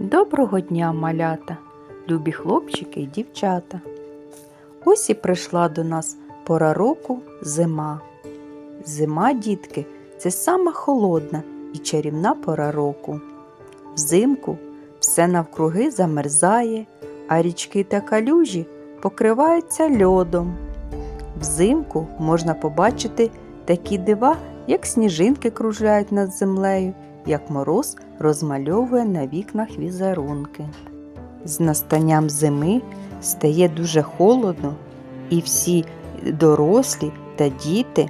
Доброго дня, малята, любі хлопчики і дівчата. Ось і прийшла до нас пора року зима. Зима, дітки, це сама холодна і чарівна пора року. Взимку все навкруги замерзає, а річки та калюжі покриваються льодом. Взимку можна побачити такі дива, як сніжинки кружляють над землею, як мороз розмальовує на вікнах візерунки. З настанням зими стає дуже холодно, і всі дорослі та діти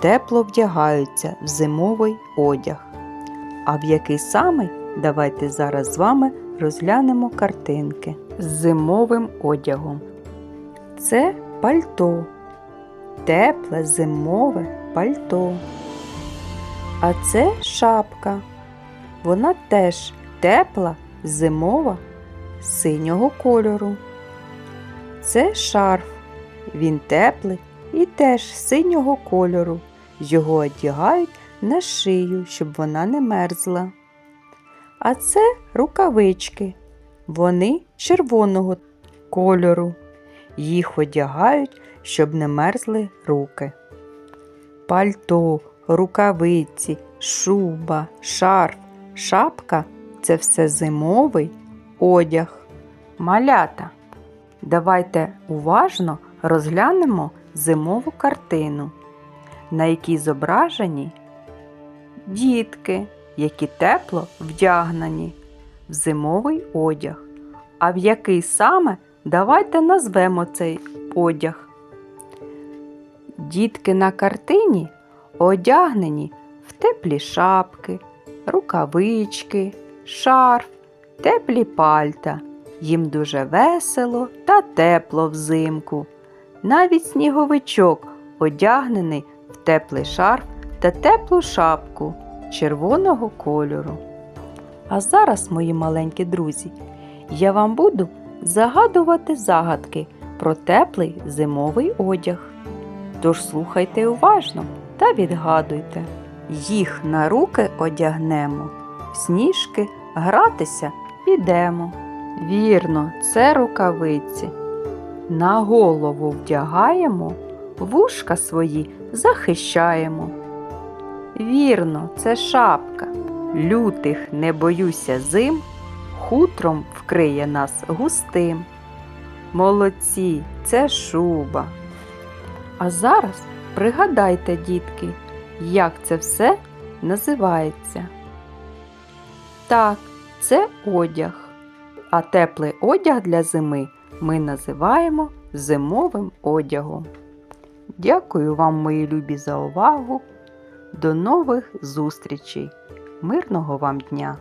тепло вдягаються в зимовий одяг. А в який саме давайте зараз з вами розглянемо картинки з зимовим одягом. Це пальто, тепле зимове пальто. А це шапка. Вона теж тепла, зимова, синього кольору. Це шарф. Він теплий і теж синього кольору. Його одягають на шию, щоб вона не мерзла. А це рукавички. Вони червоного кольору. Їх одягають, щоб не мерзли руки. Пальто, рукавиці, шуба, шарф, шапка це все зимовий одяг. Малята. Давайте уважно розглянемо зимову картину, на якій зображені дітки, які тепло вдягнені в зимовий одяг. А в який саме давайте назвемо цей одяг. Дітки на картині одягнені в теплі шапки, рукавички, шарф, теплі пальта. Їм дуже весело та тепло взимку. Навіть сніговичок одягнений в теплий шарф та теплу шапку червоного кольору. А зараз, мої маленькі друзі, я вам буду загадувати загадки про теплий зимовий одяг. Тож слухайте уважно та відгадуйте. Їх на руки одягнемо, в сніжки гратися підемо. Вірно, це рукавиці. На голову вдягаємо, вушка свої захищаємо. Вірно, це шапка. Лютих не боюся зим, хутром вкриє нас густим. Молодці, це шуба. А зараз пригадайте, дітки, як це все називається. Так, це одяг. А теплий одяг для зими ми називаємо зимовим одягом. Дякую вам, мої любі, за увагу. До нових зустрічей. Мирного вам дня!